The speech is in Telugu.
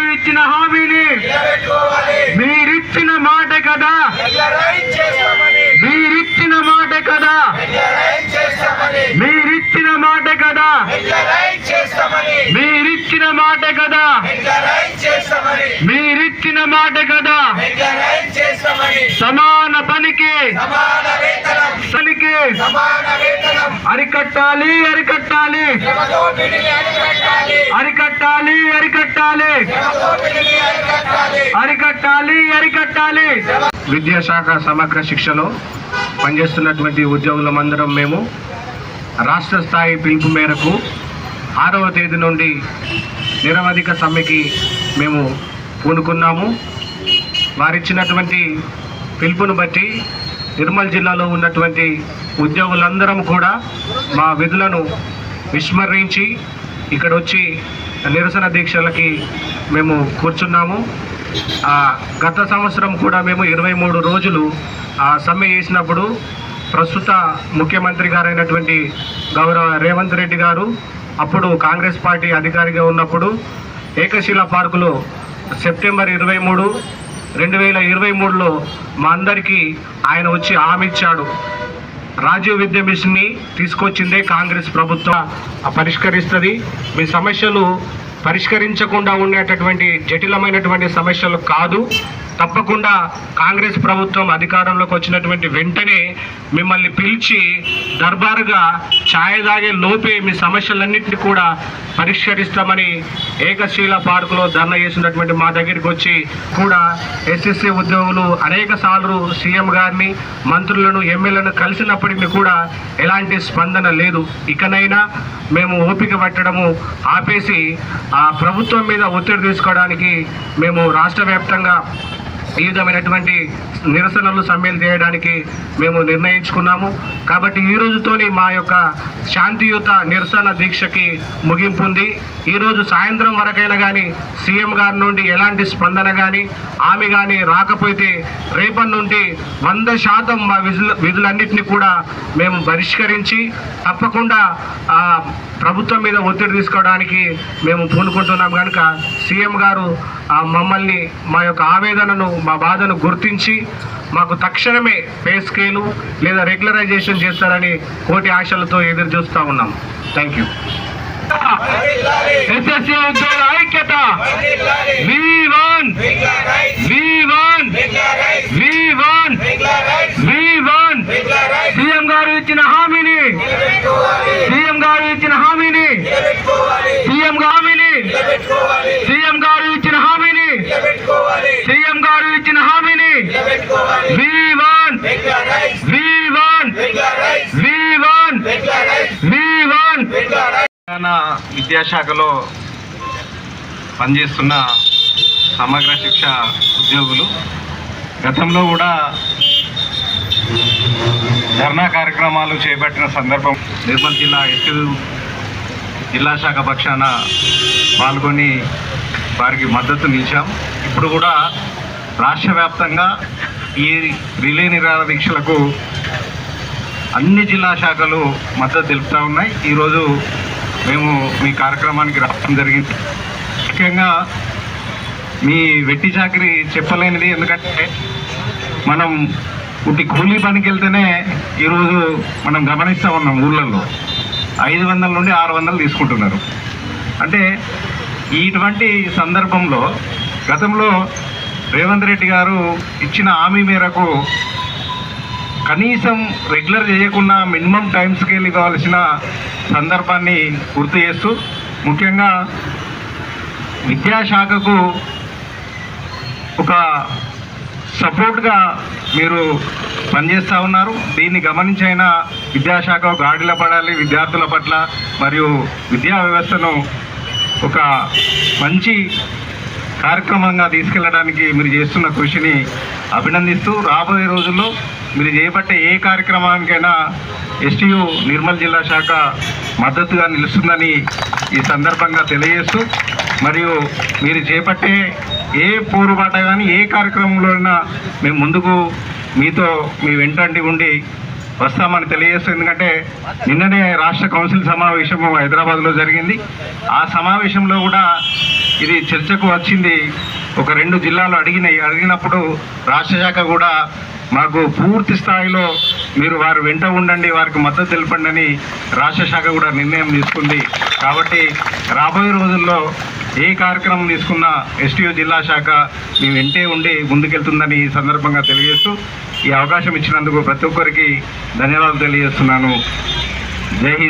గారు ఇచ్చిన హామీని మీరిచ్చిన మాట కదా. మీరిచ్చిన మాట కదా. మీరిచ్చిన మాట కదా. మీరిచ్చిన మాట కదా. మీరిచ్చిన మాట కదా. సమాన పనికి పనికి అరికట్టాలి అరికట్టాలి. అరికట్టాలి అరికట్టాలి. అరికట్టాలి అరికట్టాలి. అరికట్టాలి అరికట్టాలి విద్యాశాఖ సమగ్ర శిక్షలో పనిచేస్తున్నటువంటి ఉద్యోగులమందరం మేము రాష్ట్ర స్థాయి పిలుపు మేరకు ఆరవ తేదీ నుండి నిరవధిక సమ్మెకి మేము పూనుకున్నాము. వారిచ్చినటువంటి పిలుపును బట్టి నిర్మల్ జిల్లాలో ఉన్నటువంటి ఉద్యోగులందరం కూడా మా విధులను విస్మరించి ఇక్కడ వచ్చి నిరసన దీక్షలకి మేము కూర్చున్నాము. గత సంవత్సరం కూడా మేము ఇరవై మూడు రోజులు ఆ సమ్మె చేసినప్పుడు ప్రస్తుత ముఖ్యమంత్రి గారైనటువంటి గౌరవ రేవంత్ రెడ్డి గారు అప్పుడు కాంగ్రెస్ పార్టీ అధికారిగా ఉన్నప్పుడు ఏకశిల పార్కులో సెప్టెంబర్ ఇరవై మూడు రెండు వేల ఇరవై మూడులో మా అందరికీ ఆయన వచ్చి హామీ ఇచ్చాడు రాజీవ్ విద్య మిషన్ని తీసుకొచ్చిందే కాంగ్రెస్ ప్రభుత్వం. పరిష్కరిస్తుంది. మీ సమస్యలు పరిష్కరించకుండా ఉండేటటువంటి జటిలమైనటువంటి సమస్యలు కాదు. తప్పకుండా కాంగ్రెస్ ప్రభుత్వం అధికారంలోకి వచ్చినటువంటి వెంటనే మిమ్మల్ని పిలిచి దర్బారుగా ఛాయదాగే తాగే లోపే మీ సమస్యలన్నింటినీ కూడా పరిష్కరిస్తామని ఏకశీల పార్కులో ధర్నా చేసినటువంటి మా దగ్గరికి వచ్చి కూడా ఎస్ఎస్సీ ఉద్యోగులు అనేక సార్లు సీఎం గారిని మంత్రులను ఎమ్మెల్యేలను కలిసినప్పటికీ కూడా ఎలాంటి స్పందన లేదు. ఇకనైనా మేము ఓపిక పట్టడము ఆపేసి ఆ ప్రభుత్వం మీద ఒత్తిడి తీసుకోవడానికి మేము రాష్ట్ర వ్యాప్తంగా విధమైనటువంటి నిరసనలు సమ్మెలు చేయడానికి మేము నిర్ణయించుకున్నాము. కాబట్టి ఈ రోజుతోని మా యొక్క శాంతియుత నిరసన దీక్షకి ముగింపు ఉంది. ఈరోజు సాయంత్రం వరకైనా కానీ సీఎం గారి నుండి ఎలాంటి స్పందన కానీ ఆమె కానీ రాకపోతే రేపటి నుండి వంద శాతం మా విధులు విధులన్నింటినీ కూడా మేము పరిష్కరించి తప్పకుండా ప్రభుత్వం మీద ఒత్తిడి తీసుకోవడానికి మేము పూనుకుంటున్నాం. కనుక సీఎం గారు మమ్మల్ని మా యొక్క ఆవేదనను మా బాధను గుర్తించి మాకు తక్షణమే పే స్కేలు లేదా రెగ్యులరైజేషన్ చేస్తారని కోటి ఆశలతో ఎదురు చూస్తూ ఉన్నాం. థ్యాంక్ యూ ఎస్ఎస్సీ ఐక్యత. We want we want we want we want CM గారు ఇచ్చిన హామీని. సీఎం గారు ఇచ్చిన హామీని నిలబెట్టుకోవాలి సీఎం హామీని నిలబెట్టుకోవాలి సీఎం గారు ఇచ్చిన హామీని నిలబెట్టుకోవాలి సీఎం గారు ఇచ్చిన హామీని నిలబెట్టుకోవాలి we want regularize we want regularize we want regularize we want regularize Telangana విద్యాశాఖలో పనిచేస్తున్న సమగ్ర శిక్ష ఉద్యోగులు. గతంలో కూడా ధర్నా కార్యక్రమాలు చేపట్టిన సందర్భం నిర్మల్ జిల్లా ఎస్టీ జిల్లా శాఖ పక్షాన పాల్గొని వారికి మద్దతు నిలిచాం. ఇప్పుడు కూడా రాష్ట్ర వ్యాప్తంగా ఈ రిలే నిరాహార దీక్షలకు అన్ని జిల్లా శాఖలు మద్దతు తెలుపుతూ ఉన్నాయి. ఈరోజు మేము మీ కార్యక్రమానికి రావడం జరిగింది. ముఖ్యంగా మీ వెట్టి చాకరి చెప్పలేనిది ఎందుకంటే మనం ఉట్టి కూలీ పనికి వెళ్తేనే ఈరోజు మనం గమనిస్తూ ఉన్నాం ఊళ్ళల్లో. ఐదు వందల నుండి ఆరు వందలు తీసుకుంటున్నారు. అంటే ఇటువంటి సందర్భంలో గతంలో రేవంత్ రెడ్డి గారు ఇచ్చిన హామీ మేరకు కనీసం రెగ్యులర్ చేయకుండా మినిమం టైం స్కేల్ ఇవ్వాల్సిన సందర్భాన్ని గుర్తు చేస్తూ ముఖ్యంగా విద్యాశాఖకు ఒక సపోర్ట్గా మీరు పనిచేస్తూ ఉన్నారు. దీన్ని గమనించైనా విద్యాశాఖ గాడిలో పడాలి విద్యార్థుల పట్ల మరియు విద్యా వ్యవస్థను ఒక మంచి కార్యక్రమంగా తీసుకెళ్ళడానికి మీరు చేస్తున్న కృషిని అభినందిస్తూ రాబోయే రోజుల్లో మీరు చేపట్టే ఏ కార్యక్రమానికైనా ఎస్టీయు నిర్మల్ జిల్లా శాఖ మద్దతుగా నిలుస్తుందని ఈ సందర్భంగా తెలియజేస్తూ మరియు మీరు చేపట్టే ఏ పోరుబాట కానీ ఏ కార్యక్రమంలో అయినా మేము ముందుకు మీతో మీ వెంటండి ఉండి వస్తామని తెలియజేస్తుంది ఎందుకంటే నిన్ననే రాష్ట్ర కౌన్సిల్ సమావేశం హైదరాబాద్లో జరిగింది. ఆ సమావేశంలో కూడా ఇది చర్చకు వచ్చింది. ఒక రెండు జిల్లాలు అడిగినాయి అడిగినప్పుడు రాష్ట్ర శాఖ కూడా మాకు పూర్తి స్థాయిలో మీరు వారు వెంట ఉండండి వారికి మద్దతు తెలపండి అని రాష్ట్ర శాఖ కూడా నిర్ణయం తీసుకుంది. కాబట్టి రాబోయే రోజుల్లో ఏ కార్యక్రమం తీసుకున్నా ఎస్టీయూ జిల్లా శాఖ మీ వెంటే ఉండి ముందుకెళ్తుందని ఈ సందర్భంగా తెలియజేస్తూ ఈ అవకాశం ఇచ్చినందుకు ప్రతి ఒక్కరికి ధన్యవాదాలు తెలియజేస్తున్నాను. జై హింద్.